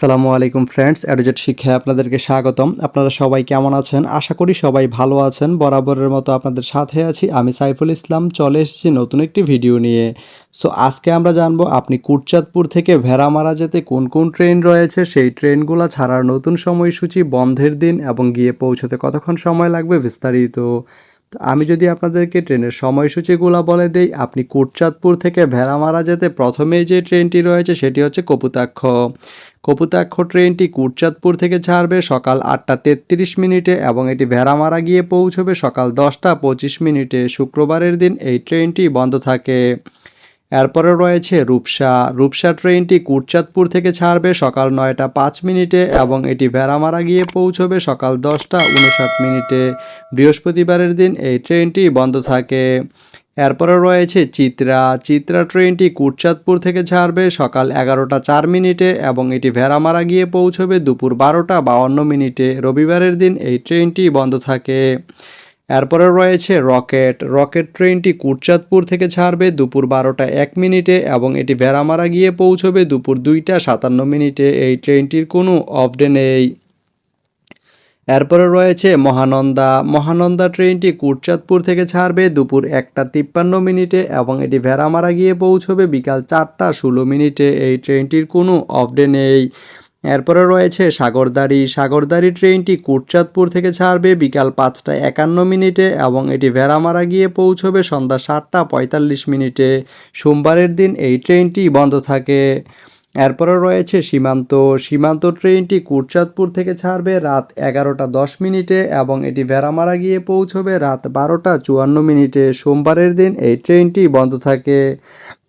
আসসালামু আলাইকুম ফ্রেন্ডস অ্যাডোজেট শিক্ষায় আপনাদেরকে স্বাগতম। আপনারা সবাই কেমন আছেন? আশা করি সবাই ভালো আছেন। বরাবরের মতো আপনাদের সাথে আছি আমি সাইফুল ইসলাম। চলে এসেছি নতুন একটি ভিডিও নিয়ে। সো আজকে আমরা জানব আপনি কুটচাঁদপুর থেকে ভেড়ামারা যেতে কোন কোন ট্রেন রয়েছে? সেই ট্রেনগুলো ছাড়ার নতুন সময়সূচি, বন্ধের দিন এবং গিয়ে পৌঁছতে কতক্ষণ সময় লাগবে বিস্তারিত। আমি যদি আপনাদেরকে ট্রেনের সময়সূচিগুলো বলে দেই, আপনি কুটচাঁদপুর থেকে ভেড়ামারা যেতে প্রথমেই যে ট্রেনটি রয়েছে সেটি হচ্ছে কপুতাক্ষ। কপুতাক্ষ ট্রেনটি কুটচাঁদপুর থেকে ছাড়বে সকাল আটটা তেত্রিশ মিনিটে এবং এটি ভেড়ামারা গিয়ে পৌঁছবে সকাল দশটা পঁচিশ মিনিটে। শুক্রবারের দিন এই ট্রেনটি বন্ধ থাকে। এরপরে রয়েছে রূপসা। রূপসা ট্রেনটি কুটচাঁদপুর থেকে ছাড়বে সকাল নয়টা পাঁচ মিনিটে এবং এটি ভেড়ামারা গিয়ে পৌঁছবে সকাল দশটা উনষাট মিনিটে। বৃহস্পতিবারের দিন এই ট্রেনটি বন্ধ থাকে। এরপরে রয়েছে চিত্রা। চিত্রা ট্রেনটি কুটচাঁদপুর থেকে ছাড়বে সকাল এগারোটা চার মিনিটে এবং এটি ভেড়ামারা গিয়ে পৌঁছবে দুপুর বারোটা বাউন্ন মিনিটে। রবিবারের দিন এই ট্রেনটি বন্ধ থাকে। এরপরে রয়েছে রকেট। রকেট ট্রেনটি কুটচাঁদপুর থেকে ছাড়বে দুপুর বারোটা এক মিনিটে এবং এটি ভেড়ামারা গিয়ে পৌঁছবে দুপুর দুইটা সাতান্ন মিনিটে। এই ট্রেনটির কোনো অফ ডে নেই। এরপরে রয়েছে মহানন্দা। মহানন্দা ট্রেনটি কুটচাঁদপুর থেকে ছাড়বে দুপুর একটা তিপ্পান্ন মিনিটে এবং এটি ভেড়ামারা গিয়ে পৌঁছবে বিকাল চারটা ষোলো মিনিটে। এই ট্রেনটির কোনো অফ ডে নেই। এরপরে রয়েছে সাগরদারি সাগরদাড়ি ট্রেনটি কুটচাঁদপুর থেকে ছাড়বে বিকাল পাঁচটা একান্ন মিনিটে এবং এটি ভেড়ামারা গিয়ে পৌঁছবে সন্ধ্যা সাতটা পঁয়তাল্লিশ মিনিটে। সোমবারের দিন এই ট্রেনটি বন্ধ থাকে। এরপরে রয়েছে সীমান্ত। সীমান্ত ট্রেনটি কুটচাঁদপুর থেকে ছাড়বে রাত এগারোটা দশ মিনিটে এবং এটি ভেড়ামারা গিয়ে পৌঁছবে রাত বারোটা চুয়ান্ন মিনিটে। সোমবারের দিন এই ট্রেনটি বন্ধ থাকে।